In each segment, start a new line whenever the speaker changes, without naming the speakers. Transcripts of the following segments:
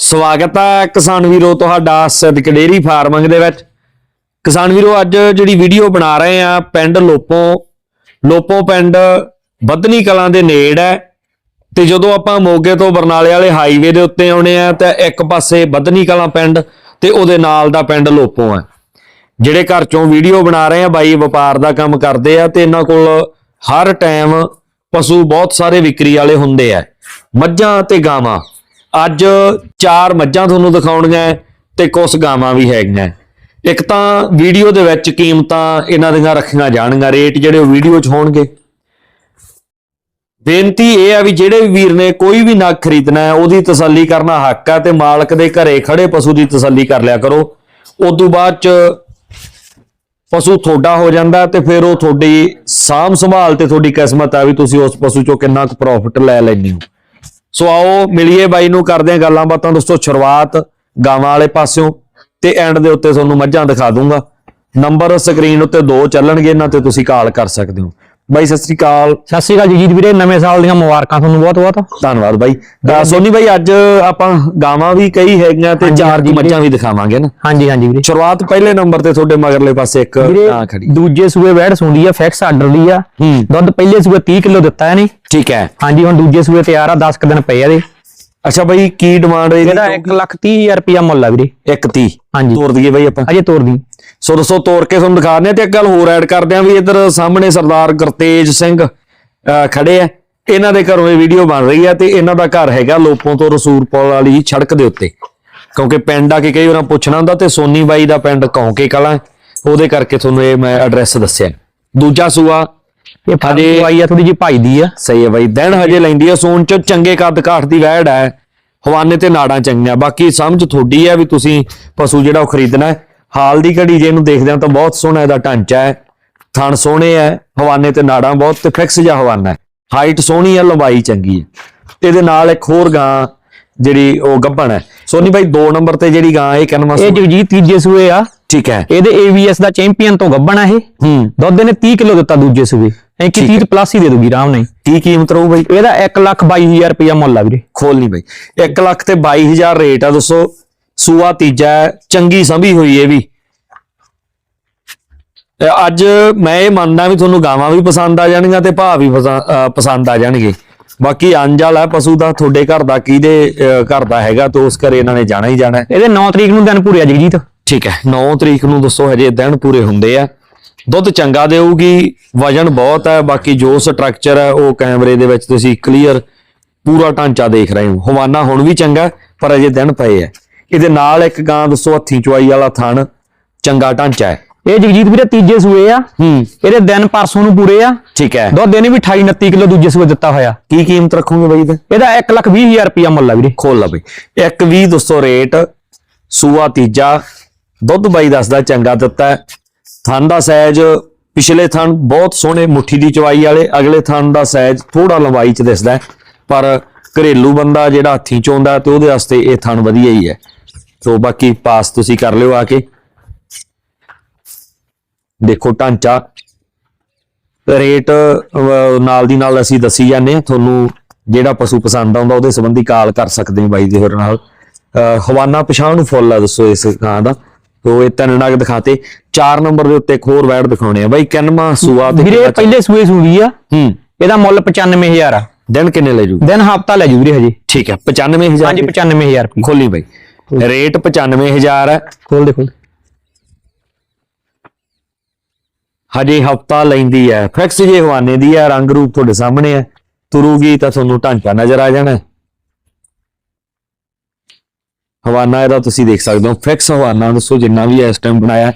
ਸਵਾਗਤ ਹੈ ਕਿਸਾਨ ਵੀਰੋ ਤੁਹਾਡਾ ਸਿੱਧਕ ਡੇਰੀ ਫਾਰਮਿੰਗ ਦੇ ਵਿੱਚ। ਕਿਸਾਨ ਵੀਰੋ, ਅੱਜ ਜਿਹੜੀ ਵੀਡੀਓ ਬਣਾ ਰਹੇ ਆ ਪਿੰਡ ਲੋਪੋ ਲੋਪੋ ਪਿੰਡ ਬੱਧਨੀ ਕਲਾਂ ਦੇ ਨੇੜ ਹੈ। ਤੇ ਜਦੋਂ ਆਪਾਂ ਮੋਗੇ ਤੋਂ ਬਰਨਾਲੇ ਵਾਲੇ ਹਾਈਵੇ ਦੇ ਉੱਤੇ ਆਉਣੇ ਆ ਤਾਂ ਇੱਕ ਪਾਸੇ ਬੱਧਨੀ ਕਲਾਂ ਪਿੰਡ ਤੇ ਉਹਦੇ ਨਾਲ ਦਾ ਪਿੰਡ ਲੋਪੋ ਹੈ। ਜਿਹੜੇ ਘਰ ਚੋਂ ਵੀਡੀਓ ਬਣਾ ਰਹੇ ਆ ਬਾਈ ਵਪਾਰ ਦਾ ਕੰਮ ਕਰਦੇ ਆ ਤੇ ਇਹਨਾਂ ਕੋਲ ਹਰ ਟਾਈਮ ਪਸ਼ੂ ਬਹੁਤ ਸਾਰੇ ਵਿਕਰੀ ਵਾਲੇ ਹੁੰਦੇ ਆ। ਮੱਝਾਂ ਤੇ ਗਾਵਾਂ। ਅੱਜ ਚਾਰ ਮੱਝਾਂ ਤੁਹਾਨੂੰ ਦਿਖਾਉਣੀਆਂ ਹੈ ਤੇ ਕੁਝ ਗਾਵਾਂ ਵੀ ਹੈਗੀਆਂ ਇੱਕ ਤਾਂ ਵੀਡੀਓ ਦੇ ਵਿੱਚ ਕੀਮਤਾਂ ਇਹਨਾਂ ਦੀਆਂ ਰੱਖੀਆਂ ਜਾਣਗੀਆਂ, ਰੇਟ ਜਿਹੜੇ ਉਹ ਵੀਡੀਓ 'ਚ ਹੋਣਗੇ। ਬੇਨਤੀ ਇਹ ਆ ਵੀ ਜਿਹੜੇ ਵੀ ਵੀਰ ਨੇ ਕੋਈ ਵੀ ਨਗ ਖਰੀਦਣਾ ਹੈ, ਉਹਦੀ ਤਸੱਲੀ ਕਰਨਾ ਹੱਕ ਹੈ ਤੇ ਮਾਲਕ ਦੇ ਘਰੇ ਖੜੇ ਪਸ਼ੂ ਦੀ ਤਸੱਲੀ ਕਰ ਲਿਆ ਕਰੋ। ਉਸ ਤੋਂ ਬਾਅਦ ਚ ਪਸ਼ੂ ਤੁਹਾਡਾ ਹੋ ਜਾਂਦਾ ਤੇ ਫਿਰ ਉਹ ਤੁਹਾਡੀ ਸਾਂਭ ਸੰਭਾਲ ਤੇ ਤੁਹਾਡੀ ਕਿਸਮਤ ਆ ਵੀ ਤੁਸੀਂ ਉਸ ਪਸ਼ੂ ਚੋਂ ਕਿੰਨਾ ਕੁ ਪ੍ਰੋਫਿਟ ਲੈ ਲੈਂਦੇ ਹੋ। ਸੋ ਆਓ ਮਿਲੀਏ ਬਾਈ ਨੂੰ, ਕਰਦੇ ਹਾਂ ਗੱਲਾਂ ਬਾਤਾਂ। ਦੋਸਤੋ, ਸ਼ੁਰੂਆਤ ਗਾਵਾਂ ਵਾਲੇ ਪਾਸਿਓਂ ਤੇ ਐਂਡ ਦੇ ਉੱਤੇ ਤੁਹਾਨੂੰ ਮੱਝਾਂ ਦਿਖਾ ਦੂੰਗਾ। ਨੰਬਰ ਸਕਰੀਨ ਉੱਤੇ ਦੋ ਚੱਲਣਗੇ, ਇਹਨਾਂ ਤੇ ਤੁਸੀਂ ਕਾਲ ਕਰ ਸਕਦੇ ਹੋ। ਬਾਈ ਸਤਿ ਸ੍ਰੀ ਅਕਾਲ।
ਸਤਿ ਸ਼੍ਰੀ ਅਕਾਲ ਜੀਤ ਵੀਰੇ ਨਵੇਂ ਸਾਲ ਦੀਆਂ ਮੁਬਾਰਕਾਂ ਤੁਹਾਨੂੰ ਬਹੁਤ ਬਹੁਤ।
ਧੰਨਵਾਦ ਬਾਈ। ਸੋਨੀ ਬਾਈ ਅੱਜ ਆਪਾਂ ਗਾਵਾਂ ਵੀ ਕਈ ਹੈਗੀਆਂ ਤੇ ਚਾਰ ਦੀ ਮੱਝਾਂ ਵੀ ਦਿਖਾਵਾਂਗੇ ਨਾ।
ਹਾਂਜੀ ਹਾਂਜੀ ਵੀਰੇ।
ਸ਼ੁਰੂਆਤ ਪਹਿਲੇ ਨੰਬਰ ਤੇ ਤੁਹਾਡੇ ਮਗਰਲੇ ਪਾਸੇ ਇੱਕ ਖੜੀ।
ਦੂਜੇ ਸੂਏ ਵੈੜ ਸੁੰਦੀ ਆ ਫਿਕਸ ਆਰਡਰ ਦੀ ਆ। ਦੁੱਧ ਪਹਿਲੇ ਸੂਏ 30 ਕਿਲੋ ਦਿੱਤਾ ਇਹਨੇ।
ਠੀਕ ਹੈ।
ਹਾਂਜੀ ਹੁਣ ਦੂਜੇ ਸੂਏ ਤਿਆਰ ਆ 10 ਕੁ ਦਿਨ ਪਏ ਆ ਇਹਦੇ।
ਅੱਛਾ ਬਾਈ ਕੀ ਡਿਮਾਂਡ ਹੈ
ਇਹਦਾ 1 ਲੱਖ 30 ਹਜ਼ਾਰ ਰੁਪਇਆ ਮੁੱਲ ਆ ਵੀਰੇ।
130
ਹਾਂਜੀ।
ਤੋਰ ਦਈਏ ਬਾਈ ਆਪਾਂ।
ਅਜੇ ਤੋਰ ਦੀ।
ਸੋ ਦੱਸੋ ਤੋਰ ਕੇ ਤੁਹਾਨੂੰ ਦਿਖਾ ਦਿੰਦੇ ਹਾਂ ਤੇ ਇੱਕ ਗੱਲ ਹੋਰ ਐਡ ਕਰਦੇ ਆਂ ਵੀ ਇੱਧਰ ਸਾਹਮਣੇ ਸਰਦਾਰ ਗੁਰਤੇਜ ਸਿੰਘ ਖੜੇ ਆ। ਇਹਨਾਂ ਦੇ ਘਰੋਂ ਇਹ ਵੀਡੀਓ ਬਣ ਰਹੀ ਆ ਤੇ ਇਹਨਾਂ ਦਾ ਘਰ ਹੈਗਾ ਲੋਪੋਂ ਤੋਂ ਰਸੂਰਪੁਰ ਵਾਲੀ ਸੜਕ ਦੇ ਉੱਤੇ। ਕਿਉਂਕਿ ਪਿੰਡ ਆ ਕੇ ਕਈ ਵਾਰਾਂ ਪੁੱਛਣਾ ਹੁੰਦਾ ਤੇ ਸੋਨੀ ਬਾਈ ਦਾ ਪਿੰਡ ਕੌਂਕੇ ਕਲਾਂ ਉਹਦੇ ਕਰਕੇ ਤੁਹਾਨੂੰ ਇਹ ਮੈਂ ਐਡਰੈਸ ਦੱਸਿਆ। ਦੂਜਾ ਸੂਆ
ਇਹ ਫਾਜੀ ਆਈ ਆ ਥੋੜੀ ਜੀ ਭਾਈ ਦੀ ਆ।
ਸਹੀ ਹੈ ਬਾਈ। ਦਿਨ ਹਜੇ ਲੈਂਦੀ ਆ ਸੋਨ ਚ ਚੰਗੇ ਕੱਦ ਕਾਠ ਦੀ ਵਹਿੜ ਹੈ ਹਵਾਨੇ ਤੇ ਨਾੜਾਂ ਚੰਗੀਆਂ। ਬਾਕੀ ਸਮਝ ਤੁਹਾਡੀ ਹੈ ਵੀ ਤੁਸੀਂ ਪਸ਼ੂ ਜਿਹੜਾ ਉਹ ਖਰੀਦਣਾ ਹੈ। ਹਾਲ ਦੀ ਘੜੀ ਜੇ ਇਹਨੂੰ ਦੇਖਦੇ ਹਾਂ ਤਾਂ ਬਹੁਤ ਸੋਹਣਾ ਇਹਦਾ ਢਾਂਚਾ ਹੈ। ਥਣ ਸੋਹਣੇ ਹੈ ਹਵਾਨੇ ਤੇ ਨਾੜਾਂ ਬਹੁਤ ਫਿਕਸ ਜਿਹਾ ਹਵਾਨਾ ਹੈ। ਹਾਈਟ ਸੋਹਣੀ ਹੈ ਲੰਬਾਈ ਚੰਗੀ ਹੈ। ਤੇ ਇਹਦੇ ਨਾਲ ਇੱਕ ਹੋਰ ਗਾਂ ਜਿਹੜੀ ਉਹ ਗੱਭਣ ਹੈ। ਸੋਨੀ ਬਾਈ 2 ਨੰਬਰ ਤੇ ਜਿਹੜੀ ਗਾਂ ਇਹ ਕਨਮਾ
ਇਹ ਜਗਜੀਤ ਤੀਜੇ ਸੂਏ ਆ।
ਠੀਕ ਹੈ।
ਇਹਦੇ AVS ਦਾ ਚੈਂਪੀਅਨ ਤੋਂ ਗੱਬਣ ਆ ਇਹ।
ਹੂੰ।
ਦੁੱਧ ਇਹਨੇ 30 ਕਿਲੋ ਦਿੱਤਾ ਦੂਜੇ ਸੂਏ। ਐਂ ਕਿ 30 ਪਲੱਸ ਹੀ ਦੇ ਦੂਗੀ ਆਰਾਮ ਨਾਲ।
ਕੀ ਕੀਮਤ ਰਹੂ ਬਾਈ?
ਇਹਦਾ 1 ਲੱਖ 22 ਹਜ਼ਾਰ ਰੁਪਇਆ ਮੁੱਲ ਆ ਵੀਰੇ।
ਖੋਲ ਨਹੀਂ ਬਈ। 1 ਲੱਖ ਤੇ 22000 ਰੇਟ ਆ ਦੋਸਤੋ ਸੂਆ ਤੀਜਾ ਚੰਗੀ ਸੰਭੀ ਹੋਈ ਇਹ ਵੀ। ਅੱਜ ਮੈਂ ਇਹ ਮੰਨਦਾ ਵੀ ਤੁਹਾਨੂੰ ਗਾਵਾਂ ਵੀ ਪਸੰਦ ਆ ਜਾਣਗੀਆਂ ਤੇ ਭਾਅ ਵੀ ਪਸੰਦ ਆ ਜਾਣਗੇ। ਬਾਕੀ ਅੰਜਲ ਹੈ ਪਸ਼ੂ ਦਾ ਤੁਹਾਡੇ ਘਰ ਦਾ ਕਿਹਦੇ ਘਰ ਦਾ ਹੈਗਾ ਤੇ ਉਸ ਘਰੇ ਇਹਨਾਂ ਨੇ ਜਾਣਾ ਹੀ ਜਾਣਾ।
ਇਹਦੇ 9 ਤਰੀਕ ਨੂੰ ਦਿਨ ਪੂਰੇ ਆ ਜਗਜੀਤ।
ਠੀਕ ਹੈ 9 ਤਰੀਕ ਨੂੰ ਦੱਸੋ ਹਜੇ ਦਿਨ ਪੂਰੇ ਹੁੰਦੇ ਆ। ਦੁੱਧ ਚੰਗਾ ਦੇਊਗੀ ਵਜਨ ਬਹੁਤ ਹੈ ਬਾਕੀ ਜੋ ਸਟਰਕਚਰ ਹੈ ਉਹ ਕੈਮਰੇ ਦੇ ਵਿੱਚ ਤੁਸੀਂ ਕਲੀਅਰ ਪੂਰਾ ਢਾਂਚਾ ਦੇਖ ਰਹੇ ਹੋ। ਹਵਾਨਾ ਹੁਣ ਵੀ ਚੰਗਾ ਪਰ ਅਜੇ ਦਿਨ ਪਏ ਹੈ ਇਹਦੇ ਨਾਲ ਇੱਕ ਗਾਂ ਦੱਸੋ ਹੱਥੀ ਚੁਆਈ ਵਾਲਾ ਥਣ ਚੰਗਾ ਢਾਂਚਾ ਹੈ।
ਇਹ ਜਗਜੀਤ ਵੀਰੇ ਤੀਜੇ ਸੂਏ ਆ।
ਹੂੰ।
ਇਹਦੇ ਦਿਨ ਪਰਸੋਂ ਨੂੰ ਪੂਰੇ ਆ।
ਠੀਕ ਹੈ।
ਦੁੱਧ ਇਹਨੇ ਵੀ 28 29 ਕਿਲੋ ਦੂਜੇ ਸੂਏ ਦਿੱਤਾ ਹੋਇਆ।
ਕੀ ਕੀਮਤ ਰੱਖੋਗੇ ਬਾਈ
ਇਹਦਾ? 1 ਲੱਖ 20 ਹਜ਼ਾਰ ਰੁਪਇਆ ਮੁੱਲ ਆ ਵੀਰੇ।
ਖੋਲ ਲਾ ਬਈ। ਇੱਕ 20 ਦੋਸਤੋ ਰੇਟ ਸੂਆ ਤੀਜਾ ਦੁੱਧ ਬਾਈ ਦੱਸਦਾ ਚੰਗਾ ਦਿੱਤਾ। ਥਣ ਦਾ ਸਾਈਜ਼ ਪਿਛਲੇ ਥਣ ਬਹੁਤ ਸੋਹਣੇ ਮੁੱਠੀ ਦੀ ਚਵਾਈ ਵਾਲੇ ਅਗਲੇ ਥਣ ਦਾ ਸਾਈਜ਼ ਥੋੜਾ ਲੰਬਾਈ ਚ ਦਿਸਦਾ ਪਰ ਘਰੇਲੂ ਬੰਦਾ ਜਿਹੜਾ ਹੱਥੀਂ ਚੋਂਦਾ ਤੇ ਉਹਦੇ ਵਾਸਤੇ ਇਹ ਥਣ ਵਧੀਆ ਹੀ ਹੈ। ਸੋ ਬਾਕੀ ਪਾਸ ਤੁਸੀਂ ਕਰ ਲਿਓ ਆ ਕੇ। ਦੇਖੋ ਢਾਂਚਾ। ਰੇਟ ਨਾਲ ਦੀ ਨਾਲ ਅਸੀਂ ਦੱਸੀ ਜਾਂਦੇ ਹਾਂ। ਤੁਹਾਨੂੰ ਜਿਹੜਾ ਪਸ਼ੂ ਪਸੰਦ ਆਉਂਦਾ ਉਹਦੇ ਸੰਬੰਧੀ ਕਾਲ ਕਰ ਸਕਦੇ ਹੋ ਬਾਈ ਦੇ ਹੋਰ ਨਾਲ। ਹਵਾਨਾ ਪਛਾਣ ਨੂੰ ਫੁੱਲ ਆ ਦੱਸੋ ਇਸ ਗਾਂ ਦਾ। ਤੋ ਇਹ ਤਿੰਨ ਨਗ ਦਿਖਾਤੇ। 4 ਨੰਬਰ ਦੇ ਉੱਤੇ ਇੱਕ ਹੋਰ ਵੈੜ ਦਿਖਾਉਣੇ ਆ ਬਾਈ। ਕਿੰਨਵਾਂ ਸੂਆ ਤੇ
ਵੀਰੇ ਪਹਿਲੇ ਸੂਏ ਸੂਈ ਆ।
ਹੂੰ।
ਇਹਦਾ ਮੁੱਲ 95000 ਆ।
ਦਿਨ ਕਿੰਨੇ ਲੈ ਜੂ?
ਦਿਨ ਹਫਤਾ ਲੈ ਜੂ ਵੀਰੇ ਹਜੇ।
ਠੀਕ ਹੈ 95000
ਹਾਂਜੀ 95000 ਰੁਪਏ
ਖੋਲੀ ਬਾਈ। ਰੇਟ 95000 ਹੈ
ਖੋਲ ਦੇ ਖੋਲ
ਹਜੇ ਹਫਤਾ ਲੈਂਦੀ ਹੈ ਫਿਕਸ ਜੇ ਹਵਾਨੇ ਦੀ ਹੈ ਰੰਗ ਰੂਪ ਤੁਹਾਡੇ ਸਾਹਮਣੇ ਹੈ ਤੁਰੂਗੀ ਤਾਂ ਤੁਹਾਨੂੰ ਢਾਂਚਾ ਨਜ਼ਰ ਆ ਜਾਣਾ। ਹਵਾਨਾ ਇਹਦਾ ਤੁਸੀਂ ਦੇਖ ਸਕਦੇ ਹੋ ਫਿਕਸ ਹਵਾਨਾ ਦੱਸੋ ਜਿੰਨਾ ਵੀ ਇਸ ਟਾਈਮ ਬਣਾਇਆ।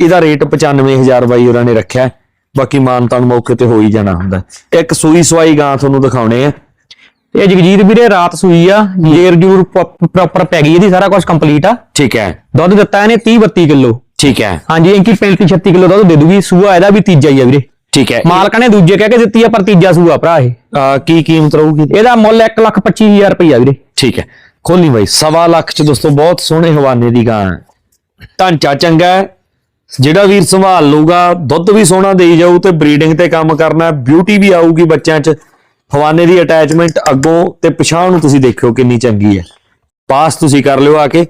ਇਹਦਾ ਰੇਟ 95000 ਬਾਈ ਉਹਨਾਂ ਨੇ ਰੱਖਿਆ। ਬਾਕੀ ਮਾਨਤਾਨ ਮੌਕੇ ਤੇ ਹੋ ਹੀ ਜਾਣਾ ਹੁੰਦਾ। ਇੱਕ ਸੂਈ ਸਵਾਈ ਗਾਂ ਤੁਹਾਨੂੰ ਦਿਖਾਉਣੇ ਆ
ਇਹ ਜਗਜੀਤ ਵੀਰੇ ਰਾਤ ਸੂਈ ਆ ਜੇਰ ਜੂਰ ਪ੍ਰੋਪਰ ਪੈ ਗਈ ਇਹਦੀ ਸਾਰਾ ਕੁਝ ਕੰਪਲੀਟ ਆ।
ਠੀਕ ਹੈ।
ਦੁੱਧ ਦਿੱਤਾ ਇਹਨੇ 30 32 ਕਿਲੋ।
ਠੀਕ ਹੈ।
ਹਾਂਜੀ ਇੰਕੀ 35 36 ਕਿਲੋ ਦੁੱਧ ਦੇ ਦੂਗੀ ਸੂਆ ਇਹਦਾ ਵੀ ਤੀਜਾ ਹੀ ਆ ਵੀਰੇ।
ਠੀਕ ਹੈ।
ਮਾਲਕਾਂ ਨੇ ਦੂਜੇ ਕਹਿ ਕੇ ਦਿੱਤੀ ਆ ਪਰ ਤੀਜਾ ਸੂਆ ਭਰਾ ਇਹ।
ਕੀ ਕੀਮਤ ਰਹੂਗੀ?
ਇਹਦਾ ਮੁੱਲ 1 ਲੱਖ 25000 ਰੁਪਇਆ ਵੀਰੇ।
ਠੀਕ ਹੈ। ਖੋਲੀ ਬਾਈ ਸਵਾ ਲੱਖ ਚ ਦੋਸਤੋ ਬਹੁਤ ਸੋਹਣੇ ਹਵਾਨੇ ਦੀ ਗਾਂ ਢਾਂਚਾ ਚੰਗਾ ਜਿਹੜਾ ਵੀਰ ਸੰਭਾਲ ਲੂਗਾ ਦੁੱਧ ਵੀ ਸੋਹਣਾ ਦੇਈ ਜਾਊ ਤੇ ਬਰੀਡਿੰਗ ਤੇ ਕੰਮ ਕਰਨਾ ਬਿਊਟੀ ਵੀ ਆਊਗੀ ਬੱਚਿਆਂ 'ਚ। ਹਵਾਨੇ ਦੀ ਅਟੈਚਮੈਂਟ ਅੱਗੋਂ ਤੇ ਪਿਛਾਂ ਨੂੰ ਤੁਸੀਂ ਦੇਖਿਓ ਕਿੰਨੀ ਚੰਗੀ ਹੈ। ਪਾਸ ਤੁਸੀਂ ਕਰ ਲਿਓ ਆ ਕੇ।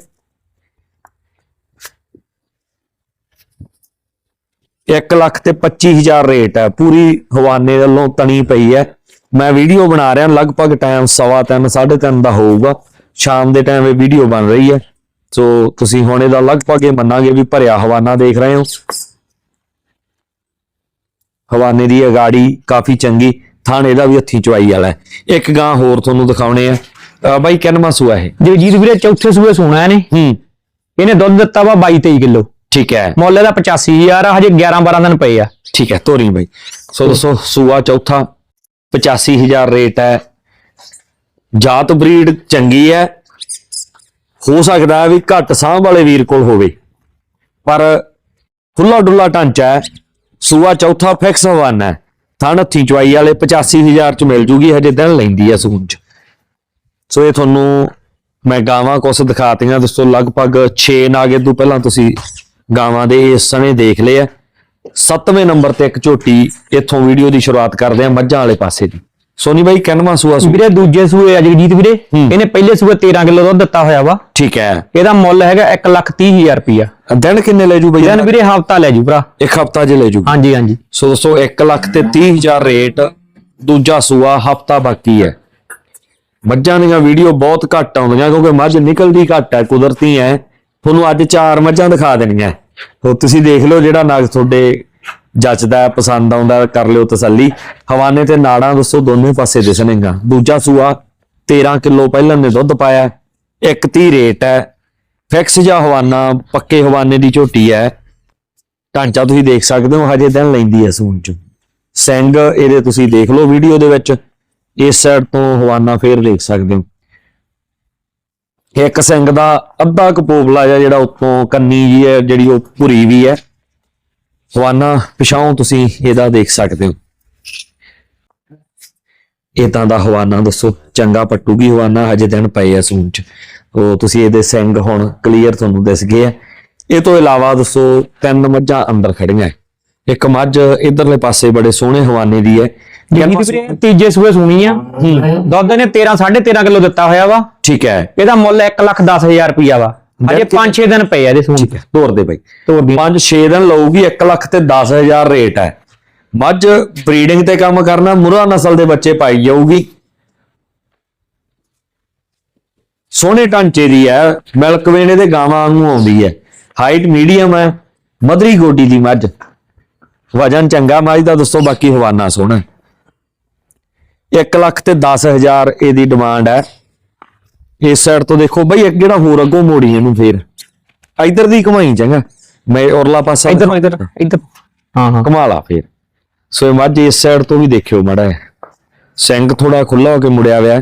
ਇੱਕ ਲੱਖ ਤੇ 25000 ਰੇਟ ਹੈ। ਪੂਰੀ ਹਵਾਨੇ ਵੱਲੋਂ ਤਣੀ ਪਈ ਹੈ। ਮੈਂ ਵੀਡੀਓ ਬਣਾ ਰਿਹਾ ਲਗਭਗ ਟਾਈਮ ਸਵਾ ਤਿੰਨ, ਸਾਢੇ ਤਿੰਨ ਦਾ ਹੋਊਗਾ। ਸ਼ਾਮ ਦੇ ਟਾਈਮ ਇਹ ਵੀਡੀਓ ਬਣ ਰਹੀ ਹੈ। ਸੋ ਤੁਸੀਂ ਹੁਣ ਇਹਦਾ ਲਗਭਗ ਇਹ ਮੰਨਾਂਗੇ ਵੀ ਭਰਿਆ ਹਵਾਨਾ ਦੇਖ ਰਹੇ ਹੋ। ਹਵਾਨੇ ਦੀ ਅਗਾੜੀ ਕਾਫੀ ਚੰਗੀ ਥਾਣੇ ਦਾ ਵੀ ਹੱਥੀ ਚੁਆਈ ਵਾਲਾ ਇੱਕ ਗਾਂ ਹੋਰ ਤੁਹਾਨੂੰ ਦਿਖਾਉਣੇ ਆ। ਬਾਈ ਕਿੰਨਵਾਂ ਸੂਆ ਇਹ?
ਜਗਜੀਤ ਵੀਰੇ ਚੌਥੇ ਸੂਏ ਸੋਣਾ ਇਹਨੇ।
ਹੂੰ।
ਇਹਨੇ ਦੁੱਧ ਦਿੱਤਾ ਵਾ 22 23 ਕਿਲੋ।
ਠੀਕ ਹੈ।
ਮੁੱਲ ਇਹਦਾ 85000 ਆ ਹਜੇ 11 12 ਦਿਨ ਪਏ ਆ।
ਠੀਕ ਹੈ ਤੋਰੀ ਬਾਈ। ਸੋ ਦੋਸਤੋ ਸੂਆ ਚੌਥਾ 85000 ਰੇਟ ਹੈ। ਜਾਤ ਬਰੀਡ ਚੰਗੀ ਹੈ। ਹੋ ਸਕਦਾ ਹੈ ਵੀ ਘੱਟ ਸਾਂਭ ਵਾਲੇ ਵੀਰ ਕੋਲ ਹੋਵੇ। ਪਰ ਖੁੱਲਾ ਡੁੱਲਾ ਢਾਂਚਾ ਹੈ। ਸੂਆ ਚੌਥਾ ਫਿਕਸ ਹਵਾਨਾ ਹੈ। ਥਣ ਹੱਥੀ ਚਵਾਈ ਵਾਲੇ 85000 ਚ ਮਿਲ ਜੂਗੀ, ਹਜੇ ਦਿਨ ਲੈਂਦੀ ਹੈ ਸੂਨ ਚ। ਸੋ ਇਹ ਤੁਹਾਨੂੰ ਮੈਂ ਗਾਵਾਂ ਕੁਛ ਦਿਖਾਤੀਆਂ ਦੋਸਤੋ ਲਗਭਗ 6 ਨਾਗੇ ਤੋਂ ਪਹਿਲਾਂ ਤੁਸੀਂ ਗਾਵਾਂ ਦੇ ਇਸ ਸਮੇਂ ਦੇਖ ਲਏ ਆ। ਸੱਤਵੇਂ ਨੰਬਰ ਤੇ ਇੱਕ ਝੋਟੀ ਇੱਥੋਂ ਵੀਡੀਓ ਦੀ ਸ਼ੁਰੂਆਤ ਕਰਦੇ ਆ ਮੱਝਾਂ ਵਾਲੇ ਪਾਸੇ ਦੀ। ਸੋਨੀ ਬਾਈ ਕਿੰਨਵਾਂ ਸੂਆ ਸੂ
ਵੀਰੇ ਦੂਜੇ ਸੂਏ ਆ ਜਗਜੀਤ ਵੀਰੇ। ਇਹਨੇ ਪਹਿਲੇ ਸੂਏ 13 ਕਿਲੋ ਦੁੱਧ ਦਿੱਤਾ ਹੋਇਆ ਵਾ।
ਠੀਕ ਹੈ।
ਇਹਦਾ ਮੁੱਲ ਹੈਗਾ 130000 ਰੁਪਿਆ
ਦਿਨ ਕਿੰਨੇ ਲੈ ਜੂ ਬਈ?
ਦਿਨ ਵੀਰੇ ਹਫਤਾ ਲੈ ਜੂ ਭਰਾ।
ਇੱਕ ਹਫਤਾ ਜੇ ਲੈ ਜੂ।
ਹਾਂਜੀ ਹਾਂਜੀ।
ਸੋ ਦੋਸਤੋ 1 ਲੱਖ ਤੇ 30000 ਰੇਟ ਦੂਜਾ ਸੂਆ ਹਫਤਾ ਬਾਕੀ ਹੈ। ਮੱਝਾਂ ਦੀਆਂ ਵੀਡੀਓ ਬਹੁਤ ਘੱਟ ਆਉਂਦੀਆਂ ਕਿਉਂਕਿ ਮੱਝ ਨਿਕਲਦੀ ਘੱਟ ਹੈ ਕੁਦਰਤੀ ਹੈ। ਤੁਹਾਨੂੰ ਅੱਜ ਚਾਰ ਮੱਝਾਂ ਦਿਖਾ ਦੇਣੀਆਂ। ਹੋ ਤੁਸੀਂ ਦੇਖ ਲਓ ਜਿਹੜਾ ਨਗ ਤੁਹਾਡੇ ਜੱਚਦਾ ਪਸੰਦ ਆਉਂਦਾ, ਕਰ ਲਿਓ ਤਸੱਲੀ। ਹਵਾਨੇ ਤੇ ਨਾੜਾਂ ਦੱਸੋ, ਦੋਨੇ ਪਾਸੇ ਦਿਸਣੇਗਾ ਦੂਜਾ ਸੂਆ 13 ਕਿਲੋ ਪਹਿਲਾਂ ਨੇ ਦੁੱਧ ਪਾਇਆ ਇੱਕ 30 ਰੇਟ ਹੈ। ਫਿਕਸ ਜਾਂ ਹਵਾਨਾ, ਪੱਕੇ ਹਵਾਨੇ ਦੀ ਝੋਟੀ ਹੈ। ਢਾਂਚਾ ਤੁਸੀਂ ਦੇਖ ਸਕਦੇ ਹੋ, ਹਜੇ ਦਿਨ ਲੈਂਦੀ ਹੈ ਸੂਣ ਚ। ਸਿੰਘ, ਇਹਦੇ ਤੁਸੀਂ ਦੇਖ ਲਓ ਵੀਡੀਓ ਦੇ ਵਿੱਚ। ਇਸ ਸਾਈਡ ਤੋਂ ਹਵਾਨਾ ਫੇਰ ਦੇਖ ਸਕਦੇ ਹੋ। ਇੱਕ ਸਿੰਘ ਦਾ ਅੱਧਾ ਕਪੋਬਲਾ ਜਿਹਾ ਜਿਹੜਾ ਉੱਤੋਂ ਕੰਨੀ ਜੀ ਹੈ, ਜਿਹੜੀ ਉਹ ਭੁਰੀ ਵੀ ਹੈ। ਹਵਾਨਾ ਪਿਛਾਉਂ ਤੁਸੀਂ ਇਹਦਾ ਦੇਖ ਸਕਦੇ ਹੋ। ਇਦਾਂ ਦਾ ਹਵਾਨਾ ਦੱਸੋ ਚੰਗਾ ਪੱਟੂਗੀ ਹਵਾਨਾ ਹਜੇ ਦਿਨ ਪਏ ਆ ਸੂਨ ਚ। ਉਹ ਤੁਸੀਂ ਇਹਦੇ ਸਿੰਘ ਹੁਣ ਕਲੀਅਰ ਤੁਹਾਨੂੰ ਦਿਸ ਗਏ ਆ। ਇਹ ਤੋਂ ਇਲਾਵਾ ਦੱਸੋ ਤਿੰਨ ਮੱਝਾਂ ਅੰਦਰ ਖੜੀਆਂ। ਇੱਕ ਮੱਝ ਇਧਰਲੇ ਪਾਸੇ ਬੜੇ ਸੋਹਣੇ ਹਵਾਨੇ ਦੀ ਹੈ।
ਤੀਜੇ ਸੂਏ ਸੁਣੀ ਆ। ਦੁੱਧ ਇਹਨੇ 13 13.5 ਕਿਲੋ ਦਿੱਤਾ ਹੋਇਆ ਵਾ।
ਠੀਕ ਹੈ।
ਇਹਦਾ ਮੁੱਲ 110000 ਰੁਪਿਆ ਵਾ। ਹਜੇ 5-6 ਦਿਨ ਪਏ ਆ ਇਹਦੇ ਸੂਣ
ਤੋਰ ਦੇ ਬਾਈ।
ਤੋਰ ਦੀ।
5-6 ਦਿਨ ਲਊਗੀ 1 ਲੱਖ ਤੇ 10000 ਰੇਟ ਹੈ। ਮੱਝ ਬਰੀਡਿੰਗ ਤੇ ਕੰਮ ਕਰਨਾ ਮੁਰਾ ਨਸਲ ਦੇ ਬੱਚੇ ਪਾਈ ਜਾਊਗੀ। ਸੋਹਣੇ ਢਾਂਚੇ ਦੀ ਹੈ ਮਿਲਕ ਵੇਨੇ ਦੇ ਗਾਵਾਂ ਨੂੰ ਆਉਂਦੀ ਹੈ। ਹਾਈਟ ਮੀਡੀਅਮ ਹੈ ਮਧਰੀ ਗੋਡੀ ਦੀ ਮੱਝ। ਵਜਨ ਚੰਗਾ ਮੱਝ ਦਾ ਦੋਸਤੋ ਬਾਕੀ ਹਵਾਨਾ ਸੋਹਣਾ। 1 ਲੱਖ ਤੇ 10000 ਇਹਦੀ ਡਿਮਾਂਡ ਹੈ। ਇਸ ਸਾਈਡ ਤੋਂ ਦੇਖੋ ਬਈ ਇੱਕ ਜਿਹੜਾ ਹੋਰ ਅੱਗੋਂ ਮੋੜੀ ਇਹਨੂੰ ਫੇਰ। ਇਧਰ ਦੀ ਘਮਾਈ ਚੰਗਾ। ਮੈਂ ਉਰਲਾ ਪਾਸਾ
ਇੱਧਰ ਇੱਧਰ ਇੱਧਰ। ਹਾਂ ਹਾਂ।
ਕਮਾਲਾ ਫੇਰ। ਸੋ ਇਹ ਮੱਝ ਇਸ ਸਾਈਡ ਤੋਂ ਵੀ ਦੇਖਿਓ ਮੜਾ ਸਿੰਘ ਥੋੜਾ ਖੁੱਲਾ ਹੋ ਕੇ ਮੁੜਿਆ ਹੋਇਆ।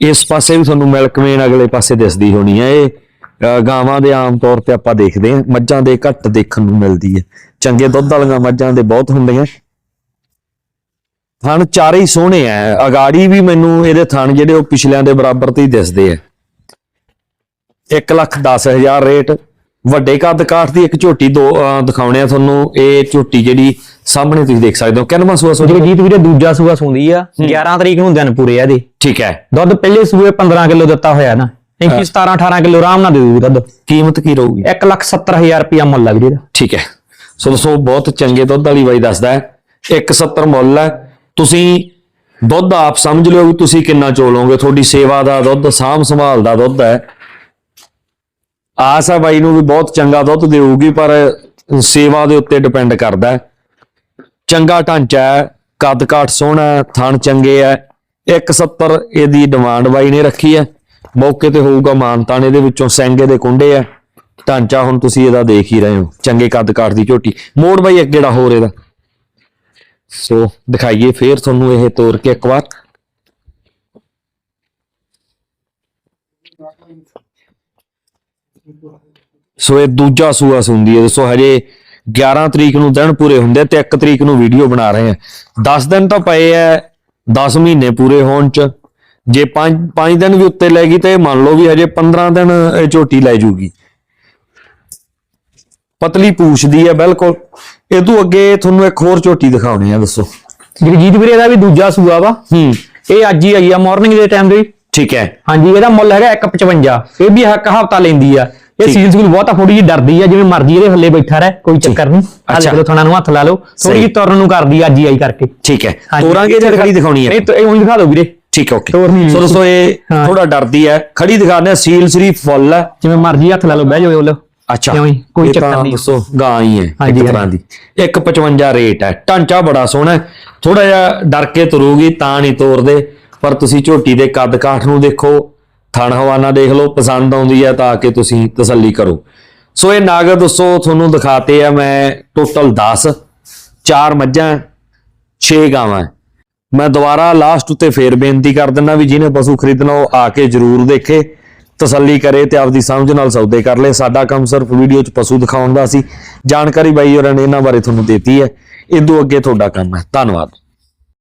ਇਸ ਪਾਸੇ ਵੀ ਤੁਹਾਨੂੰ ਮਿਲਕ ਵੇਨ ਅਗਲੇ ਪਾਸੇ ਦਿਸਦੀ ਹੋਣੀ ਹੈ ਇਹ ਗਾਵਾਂ ਦੇ ਆਮ ਤੌਰ ਤੇ ਆਪਾਂ ਦੇਖਦੇ ਹਾਂ ਮੱਝਾਂ ਦੇ ਘੱਟ ਦੇਖਣ ਨੂੰ ਮਿਲਦੀ ਹੈ ਚੰਗੇ ਦੁੱਧ ਵਾਲੀਆਂ ਮੱਝਾਂ ਦੇ ਬਹੁਤ ਹੁੰਦੀਆਂ। ਥਣ ਚਾਰੇ ਹੀ ਸੋਹਣੇ ਆ। ਅਗਾੜੀ ਵੀ ਮੈਨੂੰ ਇਹਦੇ ਥਣ ਜਿਹੜੇ ਉਹ ਪਿਛਲਿਆਂ ਦੇ ਬਰਾਬਰ ਤੇ ਹੀ ਦਿਸਦੇ ਆ। 1 ਲੱਖ 10000 ਰੇਟ। ਵੱਡੇ ਕੱਦ ਕਾਠ ਦੀ ਇੱਕ ਝੋਟੀ ਦੋ ਦਿਖਾਉਣੇ ਆ ਤੁਹਾਨੂੰ। ਇਹ ਝੋਟੀ ਜਿਹੜੀ ਸਾਹਮਣੇ ਤੁਸੀਂ ਦੇਖ ਸਕਦੇ ਹੋ। ਕਿੰਨਵਾਂ ਸੂਆ ਸੋ
ਜਗਜੀਤ ਵੀਰੇ ਦੂਜਾ ਸੂਆ ਸੁੰਦੀ ਆ 11 ਤਰੀਕ ਨੂੰ ਦਿਨ ਪੂਰੇ ਆ ਇਹਦੇ।
ਠੀਕ ਹੈ।
ਦੁੱਧ ਪਹਿਲੇ ਸੂਏ 15 ਕਿਲੋ ਦਿੱਤਾ ਹੋਇਆ ਨਾ। ਇੰਕੀ 17 18 ਕਿਲੋ ਆਰਾਮ ਨਾਲ ਦੇ ਦੂਗੀ ਦੁੱਧ।
ਕੀਮਤ ਕੀ ਰਹੂਗੀ?
170000 ਰੁਪਿਆ ਮੁੱਲ ਲੱਗ ਇਹਦਾ।
ਠੀਕ ਹੈ। ਸੋ ਦੋਸਤੋ ਬਹੁਤ ਚੰਗੇ ਦੁੱਧ ਵਾਲੀ ਬਾਈ ਦੱਸਦਾ ਹੈ। 170 ਮੁੱਲ ਹੈ। ਤੁਸੀਂ ਦੁੱਧ ਆਪ ਸਮਝ ਲਿਓ ਵੀ ਤੁਸੀਂ ਕਿੰਨਾ ਚੋਲੋਗੇ ਤੁਹਾਡੀ ਸੇਵਾ ਦਾ ਦੁੱਧ ਸਾਂਭ ਸੰਭਾਲ ਦਾ ਦੁੱਧ ਹੈ। ਆਸ ਹੈ ਬਾਈ ਨੂੰ ਵੀ ਬਹੁਤ ਚੰਗਾ ਦੁੱਧ ਦੇਊਗੀ, ਪਰ ਸੇਵਾ ਦੇ ਉੱਤੇ ਡਿਪੈਂਡ ਕਰਦਾ ਹੈ। ਚੰਗਾ ਢਾਂਚਾ ਹੈ, ਕੱਦ ਕਾਠ ਸੋਹਣਾ ਥਣ ਚੰਗੇ ਹੈ। 170 ਇਹਦੀ ਡਿਮਾਂਡ ਬਾਈ ਨੇ ਰੱਖੀ ਹੈ। ਮੌਕੇ ਤੇ ਹੋਊਗਾ ਮਾਨਤਾਨ ਇਹਦੇ ਵਿੱਚੋਂ ਸੈਂਗੇ ਦੇ ਕੁੰਡੇ ਆ ਢਾਂਚਾ ਹੁਣ ਤੁਸੀਂ ਇਹਦਾ ਦੇਖ ਹੀ ਰਹੇ ਹੋ, ਚੰਗੇ ਕੱਦ ਕਾਠ ਦੀ ਝੋਟੀ। ਮੋੜ ਬਾਈ ਇੱਕ ਜਿਹੜਾ ਹੋਰ ਇਹਦਾ। ਸੋ ਦਿਖਾਈਏ ਫੇਰ ਤੁਹਾਨੂੰ ਇਹ ਤੋੜ ਕੇ ਇੱਕ ਵਾਰ। ਸੋ ਇਹ ਦੂਜਾ ਸੂਆ ਸੁੰਦੀ ਹੈ। ਦੱਸੋ ਹਜੇ 11 ਤਰੀਕ ਨੂੰ ਦਿਨ ਪੂਰੇ ਹੁੰਦੇ ਤੇ 1 ਤਰੀਕ ਨੂੰ ਵੀਡੀਓ ਬਣਾ ਰਹੇ ਆ। 10 ਦਿਨ ਤਾਂ ਪਏ ਐ 10 ਮਹੀਨੇ ਪੂਰੇ ਹੋਣ ਚ। ਜੇ 5 5 ਦਿਨ ਵੀ ਉੱਤੇ ਲੈ ਗਈ ਤੇ ਇਹ ਮੰਨ ਲਓ ਵੀ ਹਜੇ 15 ਦਿਨ ਇਹ ਝੋਟੀ ਲੈ ਜੂਗੀ। ਪਤਲੀ ਪੂਛ ਦੀ ਹੈ ਬਿਲਕੁਲ। ਇਹ ਤੋਂ ਅੱਗੇ ਤੁਹਾਨੂੰ ਇੱਕ ਹੋਰ ਝੋਟੀ ਦਿਖਾਉਣੀ ਆ ਦੱਸੋ।
ਜਗਜੀਤ ਵੀਰੇ ਦਾ ਵੀ ਦੂਜਾ ਸੂਆ ਵਾ।
ਹੂੰ।
ਇਹ ਅੱਜ ਹੀ ਆਈ ਆ ਮਾਰਨਿੰਗ ਦੇ ਟਾਈਮ ਦੇ।
ਠੀਕ ਹੈ।
ਹਾਂਜੀ ਇਹਦਾ ਮੁੱਲ ਹੈਗਾ 155 ਇਹ ਵੀ ਹੱਕ ਹਫਤਾ ਲੈਂਦੀ ਆ। ਇਹ
ਠੀਕ।
ਸੀਲ ਸਕੂਲ ਬਹੁਤ ਥੋੜੀ ਜਿਹੀ ਡਰਦੀ ਆ ਜਿਵੇਂ ਮਰਜ਼ੀ ਇਹਦੇ ਥੱਲੇ ਬੈਠਾ ਰਹਿ ਕੋਈ ਚੱਕਰ ਨਹੀਂ।
ਅੱਛਾ।
ਜਦੋਂ ਥੋੜਾ ਨੂੰ ਹੱਥ ਲਾ ਲਓ। ਥੋੜੀ ਜਿਹੀ ਤੁਰਨ ਨੂੰ ਕਰਦੀ ਆ ਹੀ ਆਈ ਕਰਕੇ।
ਠੀਕ ਹੈ। ਤੋਰਾਂਗੇ ਜਾਂ ਖੜੀ ਦਿਖਾਉਣੀ ਹੈ?
ਨਹੀਂ ਤਾਂ ਉਹੀ ਦਿਖਾ ਦਿਓ ਵੀਰੇ।
ਠੀਕ ਓਕੇ। ਸੋ ਦੋਸਤੋ ਇਹ। ਥੋੜਾ ਡਰਦੀ ਹੈ। ਖੜੀ ਦਿਖਾਉਂਦੇ ਆ ਸੀਲ ਸਰੀ ਫੁੱਲ ਹੈ।
ਜਿਵੇਂ ਮਰਜ਼ੀ ਹੱਥ ਲਾ ਲਓ ਬਹਿ ਜਾਓ ਲੋ
ਅੱਛਾ।
ਜੀ? ਕੋਈ ਚੱਕਰ ਨਹੀਂ।
ਦੱਸੋ ਗਾਂ ਹੀ ਹੈ ਇੱਕ ਤਰ੍ਹਾਂ ਦੀ। 155 ਰੇਟ ਹੈ। ਢਾਂਚਾ ਬੜਾ ਸੋਹਣਾ ਥੋੜਾ ਜਿਹਾ ਡਰ ਕੇ ਤੁਰੂਗੀ ਤਾਂ ਨਹੀਂ ਤੋਰਦੇ। ਪਰ ਤੁਸੀਂ ਝੋਟੀ ਦੇ ਕੱਦ ਕਾਠ ਨੂੰ ਦੇਖੋ ਥਣ ਹਵਾਨਾ ਦੇਖ ਲਓ, ਪਸੰਦ ਆਉਂਦੀ ਹੈ ਤਾਂ ਆ ਕੇ ਤੁਸੀਂ ਤਸੱਲੀ ਕਰੋ। ਸੋ ਇਹ ਨਾਗਰ ਦੋਸਤੋ, ਤੁਹਾਨੂੰ ਦਿਖਾਤੇ ਆ ਮੈਂ ਟੋਟਲ 10 ਚਾਰ ਮੱਝਾਂ 6 ਗਾਵਾਂ। ਮੈਂ ਦੁਬਾਰਾ ਲਾਸਟ ਉੱਤੇ ਫੇਰ ਬੇਨਤੀ ਕਰ ਦਿੰਦਾ ਵੀ ਜਿਹਨੇ ਪਸ਼ੂ ਖਰੀਦਣਾ, ਉਹ ਆ ਕੇ ਜਰੂਰ ਦੇਖੇ, ਤਸੱਲੀ ਕਰੇ ਤੇ ਆਪਦੀ ਸਮਝ ਨਾਲ ਸੌਦੇ ਕਰ ਲੇ। ਸਾਡਾ ਕੰਮ ਸਿਰਫ ਵੀਡੀਓ 'ਚ ਪਸ਼ੂ ਦਿਖਾਉਣ ਦਾ ਸੀ। ਜਾਣਕਾਰੀ ਬਾਈ ਹੋਰਾਂ ਨੇ ਇਹਨਾਂ ਬਾਰੇ ਤੁਹਾਨੂੰ ਦਿੱਤੀ ਹੈ। ਇਦੋਂ ਅੱਗੇ ਤੁਹਾਡਾ ਕੰਮ ਹੈ। ਧੰਨਵਾਦ।